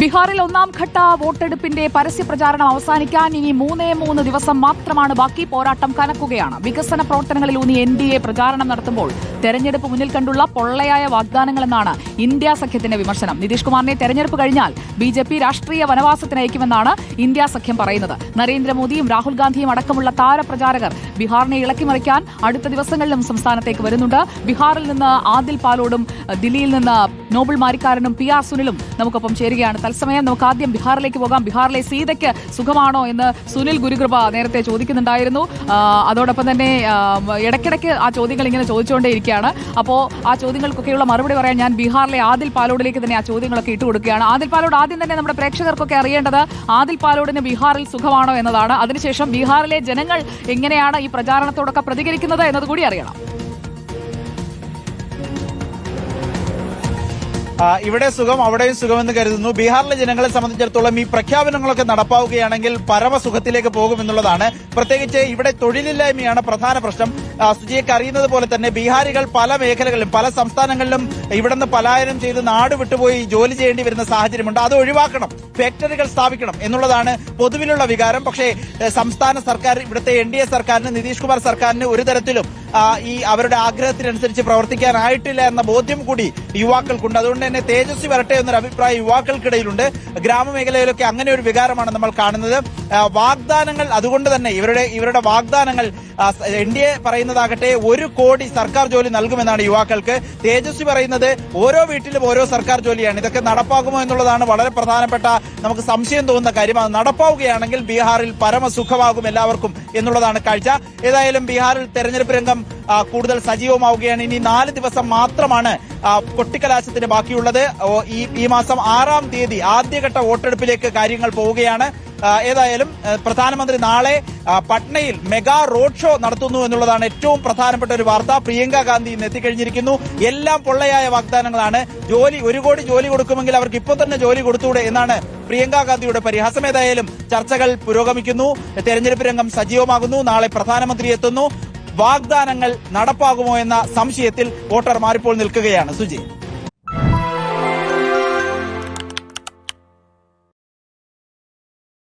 ബീഹാറിൽ ഒന്നാം ഘട്ട വോട്ടെടുപ്പിന്റെ പരസ്യ പ്രചാരണം അവസാനിക്കാൻ ഇനി മൂന്നേ മൂന്ന് ദിവസം മാത്രമാണ് ബാക്കി പോരാട്ടം കനക്കുകയാണ്. വികസന പ്രവർത്തനങ്ങളിലൂന്നി എൻ ഡി എ പ്രചാരണം നടത്തുമ്പോൾ തെരഞ്ഞെടുപ്പ് മുന്നിൽ കണ്ടുള്ള പൊള്ളയായ വാഗ്ദാനങ്ങളെന്നാണ് ഇന്ത്യ സഖ്യത്തിന്റെ വിമർശനം. നിതീഷ് കുമാറിനെ തെരഞ്ഞെടുപ്പ് കഴിഞ്ഞാൽ ബി ജെ പി രാഷ്ട്രീയ വനവാസത്തിനയക്കുമെന്നാണ് ഇന്ത്യ സഖ്യം പറയുന്നത്. നരേന്ദ്രമോദിയും രാഹുൽ ഗാന്ധിയും അടക്കമുള്ള താരപ്രചാരകർ ബീഹാറിനെ ഇളക്കിമറിക്കാൻ അടുത്ത ദിവസങ്ങളിലും സംസ്ഥാനത്തേക്ക് വരുന്നുണ്ട്. ബീഹാറിൽ നിന്ന് ആദിൽ പാലോടും ദില്ലിയിൽ നിന്ന് നോബിൾ മാരിക്കാരനും പി ആർ സുനിലും നമുക്കൊപ്പം ചേരുകയാണ്. തത്സമയം നമുക്ക് ആദ്യം ബീഹാറിലേക്ക് പോകാം. ബീഹാറിലെ സീതയ്ക്ക് സുഖമാണോ എന്ന് സുനിൽ ഗുരുകൃപ നേരത്തെ ചോദിക്കുന്നുണ്ടായിരുന്നു. അതോടൊപ്പം തന്നെ ഇടയ്ക്കിടയ്ക്ക് ആ ചോദ്യങ്ങൾ ഇങ്ങനെ ചോദിച്ചുകൊണ്ടേയിരിക്കുകയാണ് അപ്പോൾ ആ ചോദ്യങ്ങൾക്കൊക്കെയുള്ള മറുപടി പറയാൻ ഞാൻ ബീഹാറിലെ ആദിൽ പാലോഡിലേക്ക് തന്നെ ആ ചോദ്യങ്ങളൊക്കെ ഇട്ട് കൊടുക്കുകയാണ് ആദിൽ പാലോഡ് ആദ്യം തന്നെ നമ്മുടെ പ്രേക്ഷകർക്കൊക്കെ അറിയേണ്ടത് ആദിൽ പാലോഡിന് ബീഹാറിൽ സുഖമാണോ എന്നതാണ്. അതിനുശേഷം ബീഹാറിലെ ജനങ്ങൾ എങ്ങനെയാണ് ഈ പ്രചാരണത്തോടൊക്കെ പ്രതികരിക്കുന്നത് എന്നതുകൂടി അറിയണം. ഇവിടെ സുഖം അവിടെയും സുഖമെന്ന് കരുതുന്നു. ബീഹാറിലെ ജനങ്ങളെ സംബന്ധിച്ചിടത്തോളം ഈ പ്രഖ്യാപനങ്ങളൊക്കെ നടപ്പാവുകയാണെങ്കിൽ പരമസുഖത്തിലേക്ക് പോകുമെന്നുള്ളതാണ്. പ്രത്യേകിച്ച് ഇവിടെ തൊഴിലില്ലായ്മയാണ് പ്രധാന പ്രശ്നം. സുജിയൊക്കെ അറിയുന്നത് പോലെ തന്നെ ബീഹാരികൾ പല മേഖലകളിലും പല സംസ്ഥാനങ്ങളിലും ഇവിടുന്ന് പലായനം ചെയ്ത് നാട് വിട്ടുപോയി ജോലി ചെയ്യേണ്ടി വരുന്ന സാഹചര്യമുണ്ട്. അത് ഒഴിവാക്കണം ഫാക്ടറികൾ സ്ഥാപിക്കണം എന്നുള്ളതാണ് പൊതുവിലുള്ള വികാരം. പക്ഷേ സംസ്ഥാന സർക്കാർ ഇവിടുത്തെ എൻ ഡി എ സർക്കാരിന് നിതീഷ് കുമാർ സർക്കാരിന് ഒരു തരത്തിലും ഈ അവരുടെ ആഗ്രഹത്തിനനുസരിച്ച് പ്രവർത്തിക്കാനായിട്ടില്ല എന്ന ബോധ്യം കൂടി യുവാക്കൾക്കുണ്ട്. അതുകൊണ്ട് തന്നെ തേജസ്വി വരട്ടെ എന്നൊരു അഭിപ്രായം യുവാക്കൾക്കിടയിലുണ്ട്. ഗ്രാമമേഖലയിലൊക്കെ അങ്ങനെ ഒരു വികാരമാണ് നമ്മൾ കാണുന്നത്. വാഗ്ദാനങ്ങൾ അതുകൊണ്ട് തന്നെ ഇവരുടെ ഇവരുടെ വാഗ്ദാനങ്ങൾ എൻ ഡി എ പറയുന്നതാകട്ടെ ഒരു കോടി സർക്കാർ ജോലി നൽകുമെന്നാണ് യുവാക്കൾക്ക്. തേജസ്വി പറയുന്നത് ഓരോ വീട്ടിലും ഓരോ സർക്കാർ ജോലിയാണ്. ഇതൊക്കെ നടപ്പാകുമോ എന്നുള്ളതാണ് വളരെ പ്രധാനപ്പെട്ട നമുക്ക് സംശയം തോന്നുന്ന കാര്യമാണ്. നടപ്പാവുകയാണെങ്കിൽ ബീഹാറിൽ പരമസുഖമാകും എല്ലാവർക്കും എന്നുള്ളതാണ് കാഴ്ച. ഏതായാലും ബീഹാറിൽ തെരഞ്ഞെടുപ്പ് രംഗം കൂടുതൽ സജീവമാവുകയാണ്. ഇനി നാല് ദിവസം മാത്രമാണ് കൊട്ടിക്കലാശത്തിന് ബാക്കിയുള്ളത്. ഈ ഈ മാസം ആറാം തീയതി ആദ്യഘട്ട വോട്ടെടുപ്പിലേക്ക് കാര്യങ്ങൾ പോവുകയാണ്. ഏതായാലും പ്രധാനമന്ത്രി നാളെ പട്നയിൽ മെഗാ റോഡ് ഷോ നടത്തുന്നു എന്നുള്ളതാണ് ഏറ്റവും പ്രധാനപ്പെട്ട ഒരു വാർത്ത. പ്രിയങ്ക ഗാന്ധി ഇന്ന് എത്തിക്കഴിഞ്ഞിരിക്കുന്നു. എല്ലാം പൊള്ളയായ വാഗ്ദാനങ്ങളാണ്. ജോലി ഒരു കോടി ജോലി കൊടുക്കുമെങ്കിൽ അവർക്ക് ഇപ്പോൾ തന്നെ ജോലി കൊടുത്തൂടെ എന്നാണ് പ്രിയങ്ക ഗാന്ധിയുടെ പരിഹാസം. ഏതായാലും ചർച്ചകൾ പുരോഗമിക്കുന്നു. തെരഞ്ഞെടുപ്പ് രംഗം സജീവമാകുന്നു. നാളെ പ്രധാനമന്ത്രി എത്തുന്നു. വാഗ്ദാനങ്ങൾ നടപ്പാകുമോ എന്ന സംശയത്തിൽ വോട്ടർമാർ ഇപ്പോൾ നിൽക്കുകയാണ്. സുജി.